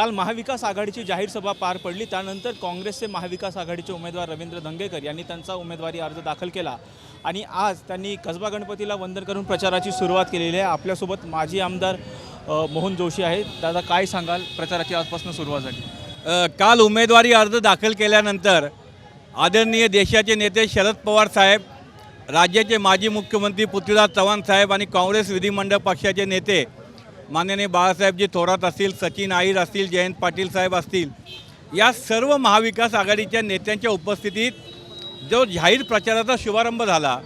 काल महाविकास आघाडीची जाहीर सभा पार पडली. त्यानंतर काँग्रेसचे महाविकास आघाडीचे उमेदवार रवींद्र धंगेकर यांनी त्यांचा उमेदवारी अर्ज दाखल केला. आणि आज त्यांनी कसबा गणपतीला वंदन करून प्रचाराची सुरुवात केलेली आहे. आपल्यासोबत माजी आमदार मोहन जोशी आहेत. दादा काय सांगाल? प्रचाराची आजपासून सुरुवात झाली. काल उमेदवारी अर्ज दाखल केल्यानंतर आदरणीय देशाचे नेते शरद पवार साहेब राज्याचे माजी मुख्यमंत्री पृथ्वीराज चव्हाण साहेब आणि काँग्रेस विधिमंडळ पक्षाचे नेते माननीय बाळासाहेबजी थोरात असतील सचिन आईर असतील जयंत पाटील साहेब असतील या सर्व महाविकास आघाडीच्या नेत्यांच्या उपस्थितीत जो जाहीर प्रचाराचा शुभारंभ झाला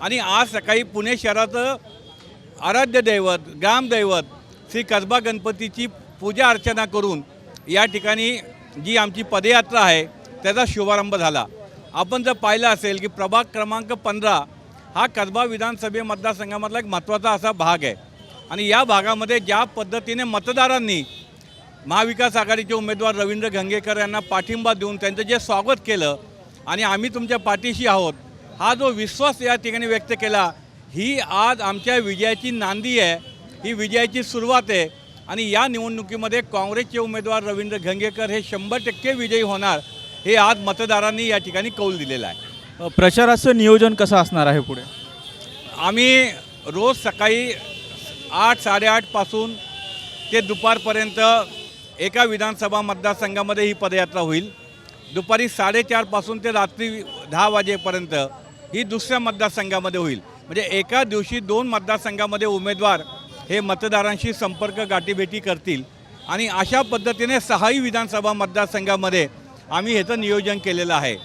आणि आज सकाळी पुणे शहराचं आराध्य दैवत ग्रामदैवत श्री कसबा गणपतीची पूजा अर्चना करून या ठिकाणी जी आमची पदयात्रा आहे त्याचा शुभारंभ झाला. आपण जर पाहिलं असेल की प्रभाग क्रमांक पंधरा हा कसबा विधानसभे मतदारसंघामधला एक महत्त्वाचा असा भाग आहे. आणि या भागामध्ये ज्या पद्धतीने मतदारांनी महाविकास आघाडीचे उमेदवार रवींद्र गंगेकर यांना पाठिंबा देऊन त्यांचं जे स्वागत केलं आणि आम्ही तुमच्या पाठीशी आहोत हा जो विश्वास या ठिकाणी व्यक्त केला ही आज आमच्या विजयाची नांदी आहे ही विजयाची सुरुवात आहे आणि या निवडणुकीमध्ये काँग्रेसचे उमेदवार रवींद्र गंगेकर हे शंभर टक्के विजयी होणार हे आज मतदारांनी या ठिकाणी कौल दिलेलं आहे. प्रचाराचं नियोजन कसं असणार आहे पुढे? आम्ही रोज सकाळी आठ साडेआठपासून ते दुपारपर्यंत एका विधानसभा मतदारसंघामध्ये ही पदयात्रा होईल. दुपारी साडेचारपासून ते रात्री दहा वाजेपर्यंत ही दुसऱ्या मतदारसंघामध्ये होईल. म्हणजे एका दिवशी दोन मतदारसंघामध्ये उमेदवार हे मतदारांशी संपर्क गाठीभेटी करतील. आणि अशा पद्धतीने सहाही विधानसभा मतदारसंघामध्ये आम्ही ह्याचं नियोजन केलेलं आहे.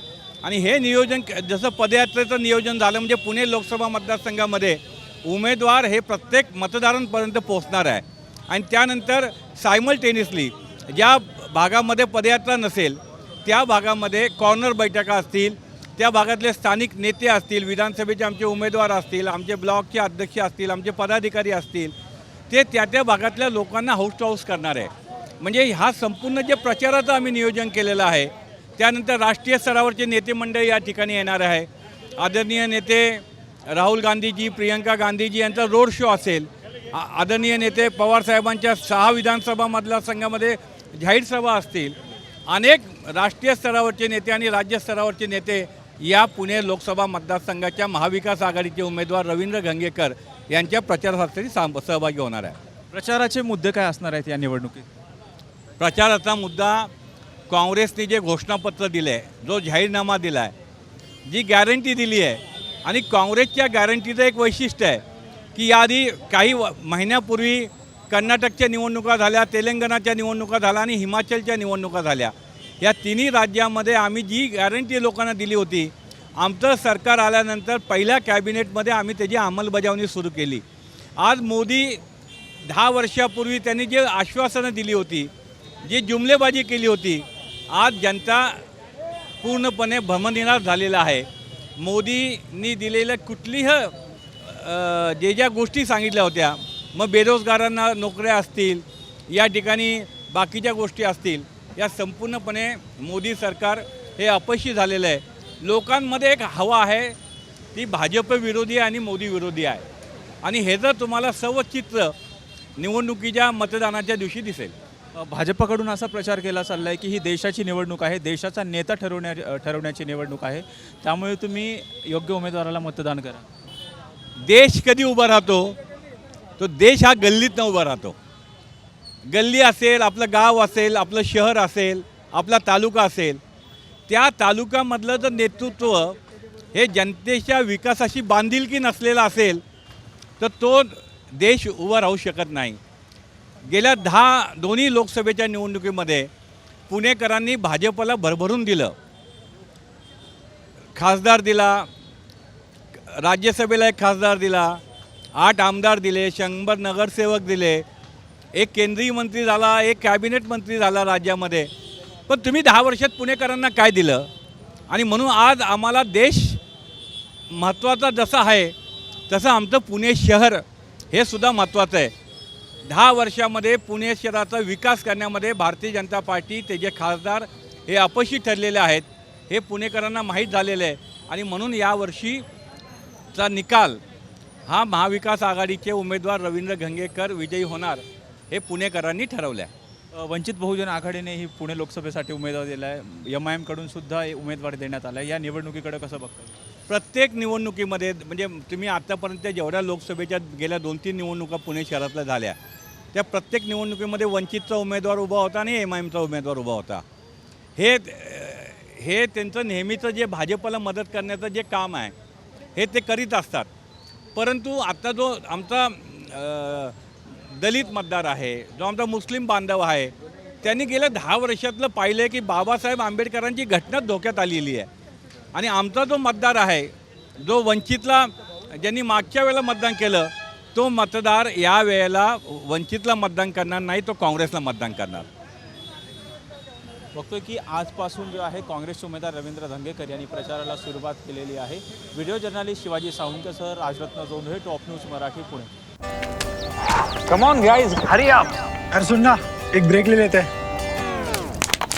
आणि हे नियोजन क- जसं पदयात्रेचं नियोजन झालं म्हणजे पुणे लोकसभा मतदारसंघामध्ये उमेदवार हे प्रत्येक मतदारांपर्यंत पोहोचणार आहे. आणि त्यानंतर सायमल्टेनियसली ज्या भागामध्ये पदयात्रा नसेल त्या भागामध्ये कॉर्नर बैठका असतील त्या भागातले स्थानिक नेते असतील विधानसभेचे आमचे उमेदवार असतील आमचे ब्लॉकचे अध्यक्ष असतील आमचे पदाधिकारी असतील ते त्या त्या भागातल्या लोकांना हाऊस टू हाऊस करणार आहे. म्हणजे हा संपूर्ण जे प्रचाराचं आम्ही नियोजन केलेलं आहे त्यानंतर राष्ट्रीय स्तरावरचे नेते मंडळी या ठिकाणी येणार आहे. आदरणीय नेते राहुल गांधीजी प्रियंका गांधीजी यांचा रोड शो असेल. आदरणीय नेते पवारसाहेबांच्या सहा विधानसभा मतदारसंघामध्ये जाहीर सभा असतील. अनेक राष्ट्रीय स्तरावरचे नेते आणि राज्य स्तरावरचे नेते या पुणे लोकसभा मतदारसंघाच्या महाविकास आघाडीचे उमेदवार रवींद्र गंगेकर यांच्या प्रचारासाठी साम- सहभागी होणार आहे प्रचाराचे मुद्दे काय असणार आहेत या निवडणुकीत? प्रचाराचा मुद्दा काँग्रेसने जे घोषणापत्र दिलं आहे जो जाहीरनामा दिला आहे जी गॅरंटी दिली आहे आणि काँग्रेसच्या गॅरंटीचं एक वैशिष्ट्य आहे की याआधी काही व- महिन्यापूर्वी कर्नाटकच्या निवडणुका झाल्या तेलंगणाच्या निवडणुका झाल्या आणि हिमाचलच्या निवडणुका झाल्या. या तिन्ही राज्यामध्ये आम्ही जी गॅरंटी लोकांना दिली होती आमचं सरकार आल्यानंतर पहिल्या कॅबिनेटमध्ये आम्ही त्याची अंमलबजावणी सुरू केली. आज मोदी दहा वर्षापूर्वी त्यांनी जे आश्वासनं दिली होती जी जुमलेबाजी केली होती आज जनता पूर्णपणे भ्रमनिराश झालेला आहे. मोदींनी दिलेलं कुठलीही जे ज्या गोष्टी सांगितल्या होत्या मग बेरोजगारांना नोकऱ्या असतील या ठिकाणी बाकीच्या गोष्टी असतील या संपूर्णपणे मोदी सरकार हे अपयशी झालेलं आहे. लोकांमध्ये एक हवा आहे ती भाजप विरोधी आहे आणि मोदी विरोधी आहे. आणि हे जर तुम्हाला सर्व चित्र निवडणुकीच्या मतदानाच्या दिवशी दिसेल भाजपकडून असा प्रचार केला चालला आहे की ही देशाची निवडणूक आहे देशाचा नेता ठरवण्या ठरवण्याची निवडणूक आहे. त्यामुळे तुम्ही योग्य उमेदवाराला मतदान करा. देश कधी उभा राहतो तो देश हा गल्लीतनं उभा राहतो. गल्ली असेल आपलं गाव असेल आपलं शहर असेल आपला तालुका असेल त्या तालुक्यामधलं जर नेतृत्व हे जनतेच्या विकासाशी बांधिलकी नसलेला असेल तर तो देश उभा राहू शकत नाही. गेल्या दहा दोन्ही लोकसभेच्या निवडणुकीमध्ये पुणेकरांनी भाजपला भरभरून दिलं. खासदार दिला राज्यसभेला एक खासदार दिला आठ आमदार दिले शंभर नगरसेवक दिले एक केंद्रीय मंत्री झाला एक कॅबिनेट मंत्री झाला राज्यामध्ये. पण तुम्ही दहा वर्षात पुणेकरांना काय दिलं? आणि म्हणून आज आम्हाला देश महत्त्वाचा जसा आहे तसं आमचं पुणे शहर हे सुद्धा महत्त्वाचं आहे. दहा वर्षामध्ये पुणे शहराचा विकास करण्यामध्ये भारतीय जनता पार्टी त्याचे खासदार हे अपयशी ठरलेले आहेत हे पुणेकरांना माहीत झालेलं आहे. आणि म्हणून यावर्षीचा निकाल हा महाविकास आघाडीचे उमेदवार रवींद्र गंगेकर विजयी होणार हे पुणेकरांनी ठरवलं आहे. वंचित बहुजन आघाडीने ही पुणे लोकसभेसाठी उमेदवार दिला आहे. एम आय एमकडून सुद्धा हे उमेदवार देण्यात आला आहे. या निवडणुकीकडे कसं बघतं प्रत्येक निवडणुकीमध्ये म्हणजे तुम्ही आत्तापर्यंत जेवढ्या लोकसभेच्या गेल्या दोन तीन निवडणुका पुणे शहरातल्या झाल्या त्या प्रत्येक निवडणुकीमध्ये वंचितचा उमेदवार उभा होता आणि एम आय एमचा उमेदवार उभा होता. हे हे त्यांचं नेहमीचं जे भाजपला मदत करण्याचं जे काम आहे हे ते करीत असतात. परंतु आता जो आमचा दलित मतदार आहे जो आमचा मुस्लिम बांधव आहे त्यांनी गेल्या दहा वर्षातलं पाहिलं आहे की बाबासाहेब आंबेडकरांची घटनाच धोक्यात आलेली आहे. आणि आमचा जो मतदार आहे जो वंचितला ज्यांनी मागच्या वेळेला मतदान केलं तो मतदार या वेळेला वंचितला मतदान करणार नाही तो काँग्रेसला मतदान करणार. बघतोय की आजपासून जो आहे काँग्रेसचे उमेदवार रवींद्र धंगेकर यांनी प्रचाराला सुरुवात केलेली आहे. Video journalist Shivaji सावंतसह Rajratna Jondhale top news Marathi Pune. Come on guys Hari आप. अरे सुन ना एक ब्रेक ले लेते हैं.